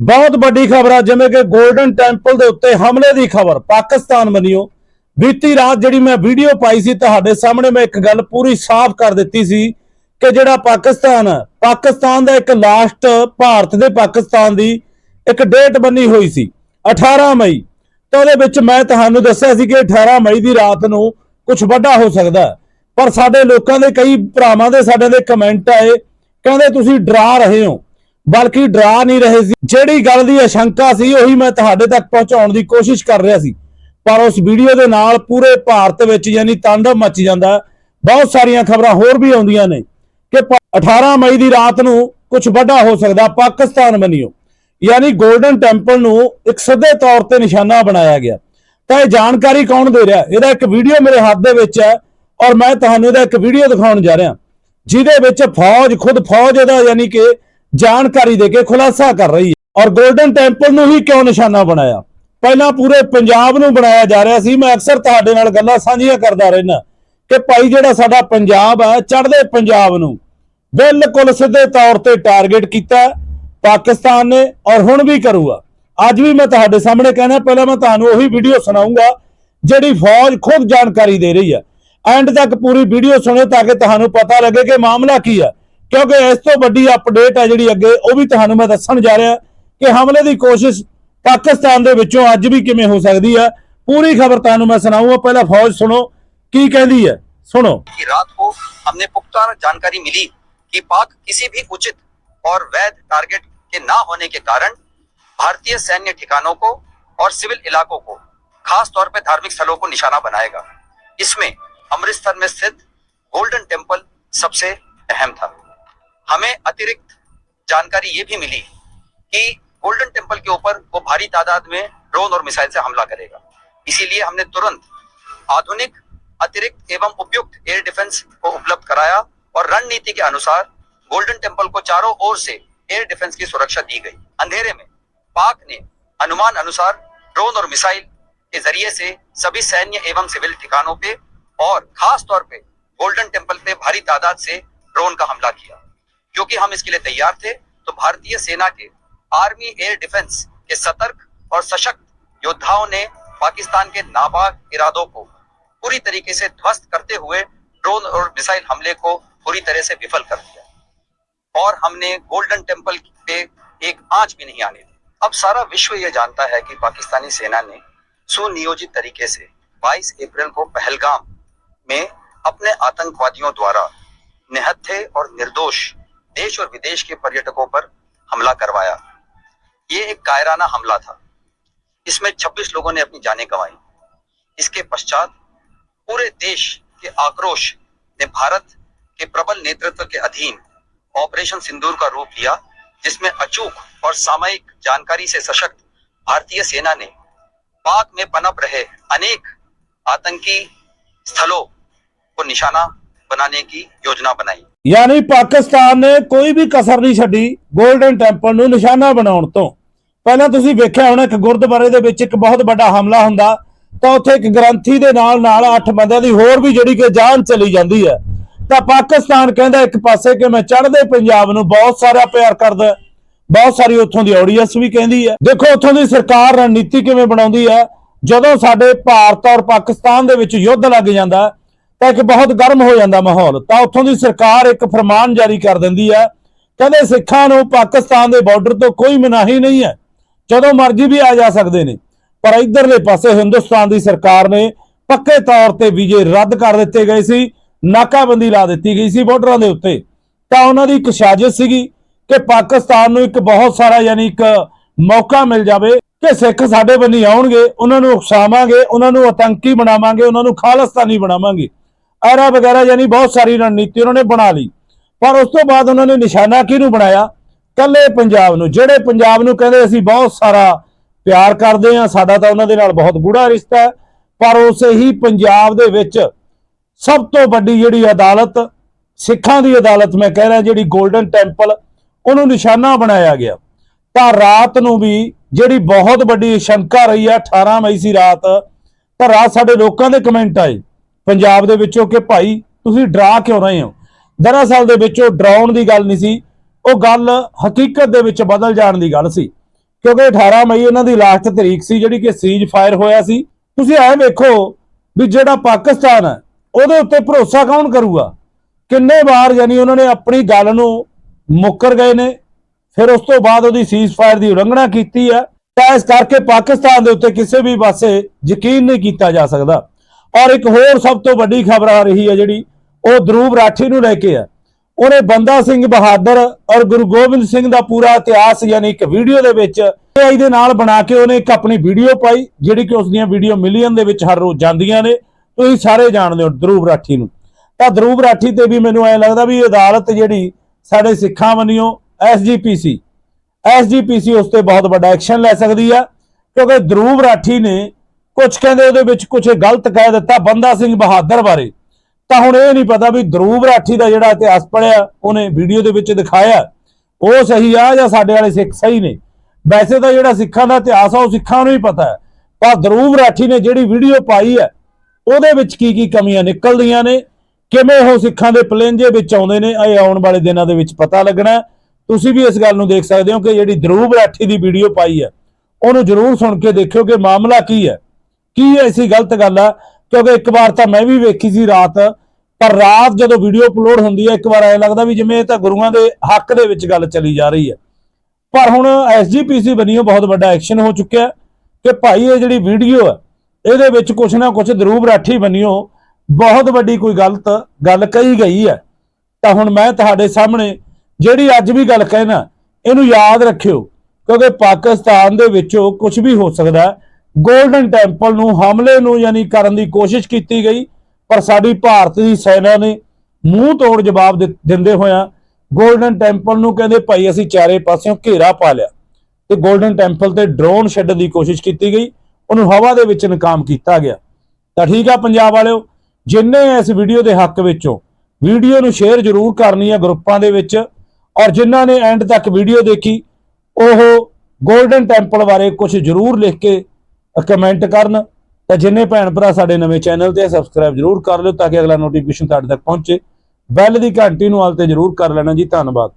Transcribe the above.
ਬਹੁਤ ਵੱਡੀ ਖਬਰ ਆ, ਜਿਵੇਂ ਕਿ 골ਡਨ ਟੈਂਪਲ ਦੇ ਉੱਤੇ ਹਮਲੇ ਦੀ ਖਬਰ, ਪਾਕਿਸਤਾਨ ਮੰਨਿਓ। ਬੀਤੀ ਰਾਤ ਜਿਹੜੀ ਮੈਂ ਵੀਡੀਓ ਪਾਈ ਸੀ, ਤੁਹਾਡੇ ਸਾਹਮਣੇ ਮੈਂ ਇੱਕ ਗੱਲ ਪੂਰੀ ਸਾਫ਼ ਕਰ ਦਿੱਤੀ ਸੀ ਕਿ ਜਿਹੜਾ ਪਾਕਿਸਤਾਨ ਪਾਕਿਸਤਾਨ ਦਾ ਇੱਕ ਲਾਸਟ ਭਾਰਤ ਦੇ ਪਾਕਿਸਤਾਨ ਦੀ ਇੱਕ ਡੇਟ ਬੰਨੀ ਹੋਈ ਸੀ 18 ਮਈ। ਤਾਂ ਉਹਦੇ ਵਿੱਚ ਮੈਂ ਤੁਹਾਨੂੰ ਦੱਸਿਆ ਸੀ ਕਿ 18 ਮਈ ਦੀ ਰਾਤ ਨੂੰ ਕੁਝ ਵੱਡਾ ਹੋ ਸਕਦਾ ਪਰ ਸਾਡੇ ਲੋਕਾਂ ਦੇ ਕਈ ਭਰਾਵਾਂ ਦੇ ਸਾਡੇ ਦੇ ਕਮੈਂਟ ਆਏ, ਕਹਿੰਦੇ ਤੁਸੀਂ ਡਰਾ ਰਹੇ ਹੋ। ਬਲਕਿ ਡਰਾ ਨਹੀਂ ਰਹੇ ਸੀ। ਜਿਹੜੀ ਗੱਲ ਦੀ ਆਸ਼ੰਕਾ ਸੀ, ਉਹੀ ਮੈਂ ਤੁਹਾਡੇ ਤੱਕ ਪਹੁੰਚਾਉਣ ਦੀ ਕੋਸ਼ਿਸ਼ ਕਰ ਰਿਹਾ ਸੀ। ਪਰ ਉਸ ਵੀਡੀਓ ਦੇ ਨਾਲ ਪੂਰੇ ਭਾਰਤ ਵਿੱਚ ਯਾਨੀ ਤਾਂਡਵ ਮਚ ਜਾਂਦਾ ਬਹੁਤ ਸਾਰੀਆਂ ਖਬਰਾਂ ਹੋਰ ਵੀ ਆਉਂਦੀਆਂ ਨੇ ਕਿ 18 ਮਈ ਦੀ ਰਾਤ ਨੂੰ ਕੁਝ ਵੱਡਾ ਹੋ ਸਕਦਾ, ਪਾਕਿਸਤਾਨ ਬਣਿਓ। ਯਾਨੀ 골ਡਨ ਟੈਂਪਲ ਨੂੰ ਇੱਕ ਸਿੱਧੇ ਤੌਰ ਤੇ ਨਿਸ਼ਾਨਾ ਬਣਾਇਆ ਗਿਆ। ਤਾਂ ਇਹ ਜਾਣਕਾਰੀ ਕੌਣ ਦੇ ਰਿਹਾ? ਇਹਦਾ ਇੱਕ ਵੀਡੀਓ ਮੇਰੇ ਹੱਥ ਦੇ ਵਿੱਚ ਹੈ ਔਰ ਮੈਂ ਤੁਹਾਨੂੰ ਇਹਦਾ ਇੱਕ ਵੀਡੀਓ ਦਿਖਾਉਣ ਜਾ ਰਿਹਾ। ਜਿਹਦੇ ਵਿੱਚ ਫੌਜ, ਖੁਦ ਫੌਜ ਇਹਦਾ ਯਾਨੀ ਕਿ ਜਾਣਕਾਰੀ ਦੇ ਕੇ ਖੁਲਾਸਾ ਕਰ ਰਹੀ ਹੈ। ਔਰ 골ਡਨ ਟੈਂਪਲ ਨੂੰ ਹੀ ਕਿਉਂ ਨਿਸ਼ਾਨਾ ਬਣਾਇਆ? ਪਹਿਲਾਂ ਪੂਰੇ ਪੰਜਾਬ ਨੂੰ ਬਣਾਇਆ ਜਾ ਰਿਹਾ ਸੀ। ਮੈਂ ਅਕਸਰ ਤੁਹਾਡੇ ਨਾਲ ਗੱਲਾਂ ਸਾਂਝੀਆਂ ਕਰਦਾ ਰਹਿਣਾ ਕਿ ਭਾਈ ਜਿਹੜਾ ਸਾਡਾ ਪੰਜਾਬ ਹੈ, ਚੜ੍ਹਦੇ ਪੰਜਾਬ ਨੂੰ ਬਿਲਕੁਲ ਸਿੱਧੇ ਤੌਰ ਤੇ ਟਾਰਗੇਟ ਕੀਤਾ ਪਾਕਿਸਤਾਨ ਨੇ ਔਰ ਹੁਣ ਵੀ ਕਰੂਗਾ। ਅੱਜ ਵੀ ਮੈਂ ਤੁਹਾਡੇ ਸਾਹਮਣੇ ਕਹਿਣਾ, ਪਹਿਲਾਂ ਮੈਂ ਤੁਹਾਨੂੰ ਉਹੀ ਵੀਡੀਓ ਸੁਣਾਉਂਗਾ, ਜਿਹੜੀ ਫੌਜ ਖੁਦ ਜਾਣਕਾਰੀ ਦੇ ਰਹੀ ਹੈ। ਐਂਡ ਤੱਕ ਪੂਰੀ ਵੀਡੀਓ ਸੁਣੋ ਤਾਂ ਕਿ ਤੁਹਾਨੂੰ ਪਤਾ ਲੱਗੇ ਕਿ ਮਾਮਲਾ ਕੀ ਹੈ। ਕਿਉਂਕਿ ਇਸ ਤੋਂ ਵੱਡੀ ਅਪਡੇਟ ਹੈ ਜਿਹੜੀ ਅੱਗੇ ਉਹ ਵੀ ਤੁਹਾਨੂੰ ਮੈਂ ਦੱਸਣ ਜਾ ਰਿਹਾ ਕਿ ਹਮਲੇ ਦੀ ਕੋਸ਼ਿਸ਼ ਪਾਕਿਸਤਾਨ ਦੇ ਵਿੱਚੋਂ ਅੱਜ ਵੀ ਕਿਵੇਂ ਹੋ ਸਕਦੀ ਹੈ ਪੂਰੀ ਖਬਰ ਤੁਹਾਨੂੰ ਮੈਂ ਸੁਣਾਉਂਗਾ ਪਹਿਲਾਂ ਫੌਜ ਸੁਣੋ ਕੀ ਕਹਿੰਦੀ ਹੈ ਸੁਣੋ की रात को हमने पुख्ता जानकारी मिली कि पाक किसी भी उचित और वैध टारगेट के ना होने के कारण भारतीय सैन्य ठिकानों को और सिविल इलाकों को खास तौर पर धार्मिक स्थलों को निशाना बनाएगा इसमें अमृतसर में स्थित गोल्डन टेम्पल सबसे अहम था हमें अतिरिक्त जानकारी ये भी मिली कि गोल्डन टेंपल के ऊपर वो भारी तादाद में ड्रोन और मिसाइल से हमला करेगा। इसीलिए हमने तुरंत आधुनिक, अतिरिक्त एवं उपयुक्त एयर डिफेंस को उपलब्ध कराया और रणनीति के अनुसार गोल्डन टेंपल को चारों ओर से एयर डिफेंस की सुरक्षा दी गई। अंधेरे में पाक ने अनुमान अनुसार ड्रोन और मिसाइल के ज़रिए से सभी सैन्य एवं सिविल ठिकानों पे और खास तौर पे गोल्डन टेंपल पे भारी तादाद से ड्रोन का हमला किया। क्योंकि हम इसके लिए तैयार थे तो भारतीय सेना के आर्मी, एयर डिफेंस के सतर्क और सशक्त योद्धाओं ने पाकिस्तान के नापाक इरादों को पूरी तरीके से ध्वस्त करते हुए ड्रोन और मिसाइल हमले को पूरी तरह से विफल कर दिया। और हमने गोल्डन टेंपल पे एक आँच भी नहीं आने दी अब सारा विश्व ये जानता है कि पाकिस्तानी सेना ने सुनियोजित तरीके से 22 अप्रैल को पहलगाम में अपने आतंकवादियों द्वारा निहत्थे और निर्दोष देश और विदेश के पर्यटकों पर हमला करवाया। ये एक कायराना हमला था। इसमें 26 लोगों ने अपनी जानें गंवाई। इसके पश्चात पूरे देश के आक्रोश ने भारत के प्रबल नेतृत्व के अधीन ऑपरेशन सिंदूर का रूप लिया, जिसमें अचूक और सामयिक जानकारी से सशक्त भारतीय सेना ने पाक में पनप रहे अनेक आतंकी स्थलों को निशाना बनाने की योजना बनाई। ਯਾਨੀ ਪਾਕਿਸਤਾਨ ਨੇ ਕੋਈ ਵੀ ਕਸਰ ਨਹੀਂ ਛੱਡੀ 골ਡਨ ਟੈਂਪਲ ਨੂੰ ਨਿਸ਼ਾਨਾ ਬਣਾਉਣ ਤੋਂ। ਪਹਿਲਾਂ ਤੁਸੀਂ ਵੇਖਿਆ ਹੋਣਾ ਇੱਕ ਗੁਰਦੁਆਰੇ ਦੇ ਵਿੱਚ ਇੱਕ ਬਹੁਤ ਵੱਡਾ ਹਮਲਾ ਹੁੰਦਾ, ਤਾਂ ਉੱਥੇ ਇੱਕ ਗ੍ਰੰਥੀ ਦੇ ਨਾਲ ਨਾਲ 8 ਬੰਦਿਆਂ ਦੀ ਹੋਰ ਵੀ ਜਿਹੜੀ ਕਿ ਜਾਨ ਚਲੀ ਜਾਂਦੀ ਹੈ। ਤਾਂ ਪਾਕਿਸਤਾਨ ਕਹਿੰਦਾ ਇੱਕ ਪਾਸੇ ਕਿ ਮੈਂ ਚੜ੍ਹਦੇ ਪੰਜਾਬ ਨੂੰ ਬਹੁਤ ਸਾਰਾ ਪਿਆਰ ਕਰਦਾ, ਬਹੁਤ ਸਾਰੀ ਉੱਥੋਂ ਦੀ ਆਡੀਅנס ਵੀ ਕਹਿੰਦੀ ਹੈ। ਦੇਖੋ, ਉੱਥੋਂ ਦੀ ਸਰਕਾਰ ਰਣਨੀਤੀ ਕਿਵੇਂ ਬਣਾਉਂਦੀ ਹੈ? ਜਦੋਂ ਸਾਡੇ ਭਾਰਤ ਔਰ ਪਾਕਿਸਤਾਨ ਦੇ ਵਿੱਚ ਯੁੱਧ ਲੱਗ ਜਾਂਦਾ ਤਾਂ ਇੱਕ ਬਹੁਤ ਗਰਮ ਹੋ ਜਾਂਦਾ ਮਾਹੌਲ। ਤਾਂ ਉੱਥੋਂ ਦੀ ਸਰਕਾਰ ਇੱਕ ਫਰਮਾਨ ਜਾਰੀ ਕਰ ਦਿੰਦੀ ਹੈ, ਕਹਿੰਦੇ ਸਿੱਖਾਂ ਨੂੰ ਪਾਕਿਸਤਾਨ ਦੇ ਬਾਰਡਰ ਤੋਂ ਕੋਈ ਮਨਾਹੀ ਨਹੀਂ ਹੈ। ਜਦੋਂ ਮਰਜ਼ੀ ਵੀ ਆ ਜਾ ਸਕਦੇ ਨੇ। ਪਰ ਇਧਰਲੇ ਪਾਸੇ ਹਿੰਦੁਸਤਾਨ ਦੀ ਸਰਕਾਰ ਨੇ ਪੱਕੇ ਤੌਰ ਤੇ ਵੀਜ਼ੇ ਰੱਦ ਕਰ ਦਿੱਤੇ ਗਏ ਸੀ, ਨਾਕਾਬੰਦੀ ਲਾ ਦਿੱਤੀ ਗਈ ਸੀ ਬਾਰਡਰਾਂ ਦੇ ਉੱਤੇ। ਤਾਂ ਉਹਨਾਂ ਦੀ ਇੱਕ ਸਾਜ਼ਿਸ਼ ਸੀਗੀ ਕਿ ਪਾਕਿਸਤਾਨ ਨੂੰ ਇੱਕ ਬਹੁਤ ਸਾਰਾ ਯਾਨੀ ਇੱਕ ਮੌਕਾ ਮਿਲ ਜਾਵੇ ਕਿ ਸਿੱਖ ਸਾਡੇ ਬੰਨੀ ਆਉਣਗੇ, ਉਹਨਾਂ ਨੂੰ ਉਕਸਾਵਾਂਗੇ, ਉਹਨਾਂ ਨੂੰ ਆਤੰਕੀ ਬਣਾਵਾਂਗੇ, ਉਹਨਾਂ ਨੂੰ ਖਾਲਿਸਤਾਨੀ ਬਣਾਵਾਂਗੇ। ਐਰਾ ਵਗੈਰਾ ਯਾਨੀ ਬਹੁਤ ਸਾਰੀ ਰਣਨੀਤੀ ਉਹਨਾਂ ਨੇ ਬਣਾ ਲਈ। ਪਰ ਉਸ ਤੋਂ ਬਾਅਦ ਉਹਨਾਂ ਨੇ ਨਿਸ਼ਾਨਾ ਕਿਹਨੂੰ ਬਣਾਇਆ? ਕੱਲੇ ਪੰਜਾਬ ਨੂੰ। ਜਿਹੜੇ ਪੰਜਾਬ ਨੂੰ ਕਹਿੰਦੇ ਅਸੀਂ ਬਹੁਤ ਸਾਰਾ ਪਿਆਰ ਕਰਦੇ ਹਾਂ, ਸਾਡਾ ਤਾਂ ਉਹਨਾਂ ਦੇ ਨਾਲ ਬਹੁਤ ਗੂੜਾ ਰਿਸ਼ਤਾ ਹੈ, ਪਰ ਉਸੇ ਹੀ ਪੰਜਾਬ ਦੇ ਵਿੱਚ ਸਭ ਤੋਂ ਵੱਡੀ ਜਿਹੜੀ ਅਦਾਲਤ, ਸਿੱਖਾਂ ਦੀ ਅਦਾਲਤ ਮੈਂ ਕਹਿ ਰਿਹਾ, ਜਿਹੜੀ 골ਡਨ ਟੈਂਪਲ ਉਹਨੂੰ ਨਿਸ਼ਾਨਾ ਬਣਾਇਆ ਗਿਆ। ਤਾਂ ਰਾਤ ਨੂੰ ਵੀ ਜਿਹੜੀ ਬਹੁਤ ਵੱਡੀ ਸ਼ੰਕਾ ਰਹੀ ਹੈ 18 ਮਈ ਸੀ ਰਾਤ, ਤਾਂ ਰਾਤ ਸਾਡੇ ਲੋਕਾਂ ਦੇ ਕਮੈਂਟ ਆਏ। ਪੰਜਾਬ ਦੇ ਵਿੱਚੋਂ ਕਿ ਭਾਈ ਤੁਸੀਂ ਡਰਾ ਕਿਉਂ ਰਹੇ ਹੋ? ਦਰਅਸਲ ਦੇ ਵਿੱਚ ਉਹ ਡਰਾਉਣ ਦੀ ਗੱਲ ਨਹੀਂ ਸੀ, ਉਹ ਗੱਲ ਹਕੀਕਤ ਦੇ ਵਿੱਚ ਬਦਲ ਜਾਣ ਦੀ ਗੱਲ ਸੀ। ਕਿਉਂਕਿ 18 ਮਈ ਉਹਨਾਂ ਦੀ ਲਾਸਟ ਤਰੀਕ ਸੀ, ਜਿਹੜੀ ਕਿ ਸੀਜ਼ ਫਾਇਰ ਹੋਇਆ ਸੀ। ਤੁਸੀਂ ਐ ਵੇਖੋ ਵੀ ਜਿਹੜਾ ਪਾਕਿਸਤਾਨ ਹੈ, ਉਹਦੇ ਉੱਤੇ ਭਰੋਸਾ ਕੌਣ ਕਰੂਗਾ? ਕਿੰਨੇ ਵਾਰ ਯਾਨੀ ਉਹਨਾਂ ਨੇ ਆਪਣੀ ਗੱਲ ਨੂੰ ਮੁੱਕਰ ਗਏ ਨੇ, ਫਿਰ ਉਸ ਤੋਂ ਬਾਅਦ ਉਹਦੀ ਸੀਜ਼ ਫਾਇਰ ਦੀ ਉਲੰਘਣਾ ਕੀਤੀ ਹੈ। ਤਾਂ ਇਸ ਕਰਕੇ ਪਾਕਿਸਤਾਨ ਦੇ ਉੱਤੇ ਕਿਸੇ ਵੀ ਪਾਸੇ ਯਕੀਨ ਨਹੀਂ ਕੀਤਾ ਜਾ ਸਕਦਾ। ਔਰ ਇੱਕ ਹੋਰ ਸਭ ਤੋਂ ਵੱਡੀ ਖਬਰ ਆ ਰਹੀ ਹੈ ਜਿਹੜੀ, ਉਹ ਧਰੂਬ ਰਾਠੀ ਨੂੰ ਲੈ ਕੇ ਆ ਉਹਨੇ ਬੰਦਾ ਸਿੰਘ ਬਹਾਦਰ ਔਰ ਗੁਰੂ ਗੋਬਿੰਦ ਸਿੰਘ ਦਾ ਪੂਰਾ ਇਤਿਹਾਸ ਯਾਨੀ ਇੱਕ ਵੀਡੀਓ ਦੇ ਵਿੱਚ AI ਦੇ ਨਾਲ ਬਣਾ ਕੇ ਉਹਨੇ ਇੱਕ ਆਪਣੀ ਵੀਡੀਓ ਪਾਈ, ਜਿਹੜੀ ਕਿ ਉਸ ਦੀਆਂ ਵੀਡੀਓ ਮਿਲੀਅਨ ਦੇ ਵਿੱਚ ਹਰ ਰੋਜ਼ ਜਾਂਦੀਆਂ ਨੇ। ਤੁਸੀਂ ਸਾਰੇ ਜਾਣਦੇ ਹੋ ਧਰੂਬ ਰਾਠੀ ਨੂੰ। ਤਾਂ ਧਰੂਬ ਰਾਠੀ ਤੇ ਵੀ ਮੈਨੂੰ ਐ ਲੱਗਦਾ ਵੀ ਅਦਾਲਤ ਜਿਹੜੀ ਸਾਡੇ ਸਿੱਖਾਂ ਵੱਲੋਂ ਐਸਜੀਪੀਸੀ ਐਸਜੀਪੀਸੀ ਉਸ ਤੇ ਬਹੁਤ ਵੱਡਾ ਐਕਸ਼ਨ ਲੈ ਸਕਦੀ ਆ, ਕਿਉਂਕਿ ਧਰੂਬ ਰਾਠੀ ਨੇ ਕੁਝ ਕਹਿੰਦੇ ਉਹਦੇ ਵਿੱਚ ਕੁਝ ਗਲਤ ਕਹਿ ਦਿੱਤਾ ਬੰਦਾ ਸਿੰਘ ਬਹਾਦਰ ਬਾਰੇ। ਤਾਂ ਹੁਣ ਇਹ ਨਹੀਂ ਪਤਾ ਵੀ ਧਰੂਬ ਰਾਠੀ ਦਾ ਜਿਹੜਾ ਇਤਿਹਾਸ ਪੜਿਆ, ਉਹਨੇ ਵੀਡੀਓ ਦੇ ਵਿੱਚ ਦਿਖਾਇਆ। ਉਹ ਸਹੀ ਆ ਜਾਂ ਸਾਡੇ ਵਾਲੇ ਸਿੱਖ ਸਹੀ ਨੇ? ਵੈਸੇ ਤਾਂ ਜਿਹੜਾ ਸਿੱਖਾਂ ਦਾ ਇਤਿਹਾਸ ਆ, ਉਹ ਸਿੱਖਾਂ ਨੂੰ ਹੀ ਪਤਾ ਹੈ। ਪਰ ਧਰੂਬ ਰਾਠੀ ਨੇ ਜਿਹੜੀ ਵੀਡੀਓ ਪਾਈ ਹੈ, ਉਹਦੇ ਵਿੱਚ ਕੀ ਕੀ ਕਮੀਆਂ ਨਿਕਲਦੀਆਂ ਨੇ? ਕਿਵੇਂ ਉਹ ਸਿੱਖਾਂ ਦੇ ਪਲੇਂਜੇ ਵਿੱਚ ਆਉਂਦੇ ਨੇ? ਇਹ ਆਉਣ ਵਾਲੇ ਦਿਨਾਂ ਦੇ ਵਿੱਚ ਪਤਾ ਲੱਗਣਾ ਤੁਸੀਂ ਵੀ ਇਸ ਗੱਲ ਨੂੰ ਦੇਖ ਸਕਦੇ ਹੋ ਕਿ ਜਿਹੜੀ ਧਰੂਬ ਰਾਠੀ ਦੀ ਵੀਡੀਓ ਪਾਈ ਹੈ, ਉਹਨੂੰ ਜ਼ਰੂਰ ਸੁਣ ਕੇ ਦੇਖਿਓ ਕਿ ਮਾਮਲਾ ਕੀ ਹੈ। ਕੀ ਐਸੀ ਗਲਤ ਗੱਲ ਆ? ਕਿਉਂਕਿ ਇੱਕ ਵਾਰ ਤਾਂ ਮੈਂ ਵੀ ਵੇਖੀ ਸੀ ਰਾਤ, ਪਰ ਰਾਤ ਜਦੋਂ ਵੀਡੀਓ ਅਪਲੋਡ ਹੁੰਦੀ ਹੈ ਇੱਕ ਵਾਰ ਐ ਲੱਗਦਾ ਵੀ ਜਿਵੇਂ ਇਹ ਤਾਂ ਗੁਰੂਆਂ ਦੇ ਹੱਕ ਦੇ ਵਿੱਚ ਗੱਲ ਚੱਲੀ ਜਾ ਰਹੀ ਹੈ ਪਰ ਹੁਣ ਐਸਜੀਪੀਸੀ ਬਣੀਓ ਬਹੁਤ ਵੱਡਾ ਐਕਸ਼ਨ ਹੋ ਚੁੱਕਿਆ ਕਿ ਭਾਈ ਇਹ ਜਿਹੜੀ ਵੀਡੀਓ ਹੈ ਇਹਦੇ ਵਿੱਚ ਕੁਛ ਨਾ ਕੁਛ ਦਰੂਬ ਰਾਠੀ ਬਣੀਓ ਬਹੁਤ ਵੱਡੀ ਕੋਈ ਗਲਤ ਗੱਲ ਕਹੀ ਗਈ ਹੈ ਤਾਂ ਹੁਣ ਮੈਂ ਤੁਹਾਡੇ ਸਾਹਮਣੇ ਜਿਹੜੀ ਅੱਜ ਵੀ ਗੱਲ ਕਹਿਣਾ, ਇਹਨੂੰ ਯਾਦ ਰੱਖਿਓ, ਕਿਉਂਕਿ ਪਾਕਿਸਤਾਨ ਦੇ ਵਿੱਚੋਂ ਕੁਝ ਵੀ ਹੋ ਸਕਦਾ ਗੋਲਡਨ ਟੈਂਪਲ ਨੂੰ ਹਮਲੇ ਨੂੰ ਯਾਨੀ ਕਰਨ ਦੀ ਕੋਸ਼ਿਸ਼ ਕੀਤੀ ਗਈ, ਪਰ ਸਾਡੀ ਭਾਰਤ ਦੀ ਸੈਨਾ ਨੇ ਮੂੰਹ ਤੋੜ ਜਵਾਬ ਦਿੰਦੇ ਹੋਇਆ ਗੋਲਡਨ ਟੈਂਪਲ ਨੂੰ ਕਹਿੰਦੇ ਭਾਈ ਅਸੀਂ ਚਾਰੇ ਪਾਸਿਓਂ ਘੇਰਾ ਪਾ ਲਿਆ ਤੇ ਗੋਲਡਨ ਟੈਂਪਲ ਤੇ ਡਰੋਨ ਛੱਡਣ ਦੀ ਕੋਸ਼ਿਸ਼ ਕੀਤੀ ਗਈ, ਉਹਨੂੰ ਹਵਾ ਦੇ ਵਿੱਚ ਨਕਾਮ ਕੀਤਾ ਗਿਆ। ਤਾਂ ਠੀਕ ਆ ਪੰਜਾਬ ਵਾਲਿਓ, ਜਿੰਨੇ ਇਸ ਵੀਡੀਓ ਦੇ ਹੱਕ ਵਿੱਚੋਂ ਵੀਡੀਓ ਨੂੰ ਸ਼ੇਅਰ ਜ਼ਰੂਰ ਕਰਨੀ ਹੈ ਗਰੁੱਪਾਂ ਦੇ ਵਿੱਚ, ਔਰ ਜਿਨ੍ਹਾਂ ਨੇ ਐਂਡ ਤੱਕ ਵੀਡੀਓ ਦੇਖੀ, ਉਹ ਗੋਲਡਨ ਟੈਂਪਲ ਬਾਰੇ ਕੁਝ ਜ਼ਰੂਰ ਲਿਖ ਕੇ ਕਮੈਂਟ ਕਰਨ ਤਾਂ ਜਿੰਨੇ ਭੈਣ ਭਰਾ ਸਾਡੇ ਨਵੇਂ ਚੈਨਲ ਤੇ ਸਬਸਕ੍ਰਾਈਬ ਜ਼ਰੂਰ ਕਰ ਲਿਓ ਤਾਂ ਕਿ ਅਗਲਾ ਨੋਟੀਫਿਕੇਸ਼ਨ ਤੁਹਾਡੇ ਤੱਕ ਪਹੁੰਚੇ। ਬੈਲ ਦੀ ਘੰਟੀ ਨੂੰ ਹਾਲ ਤੇ ਜ਼ਰੂਰ ਕਰ ਲੈਣਾ ਜੀ। ਧੰਨਵਾਦ।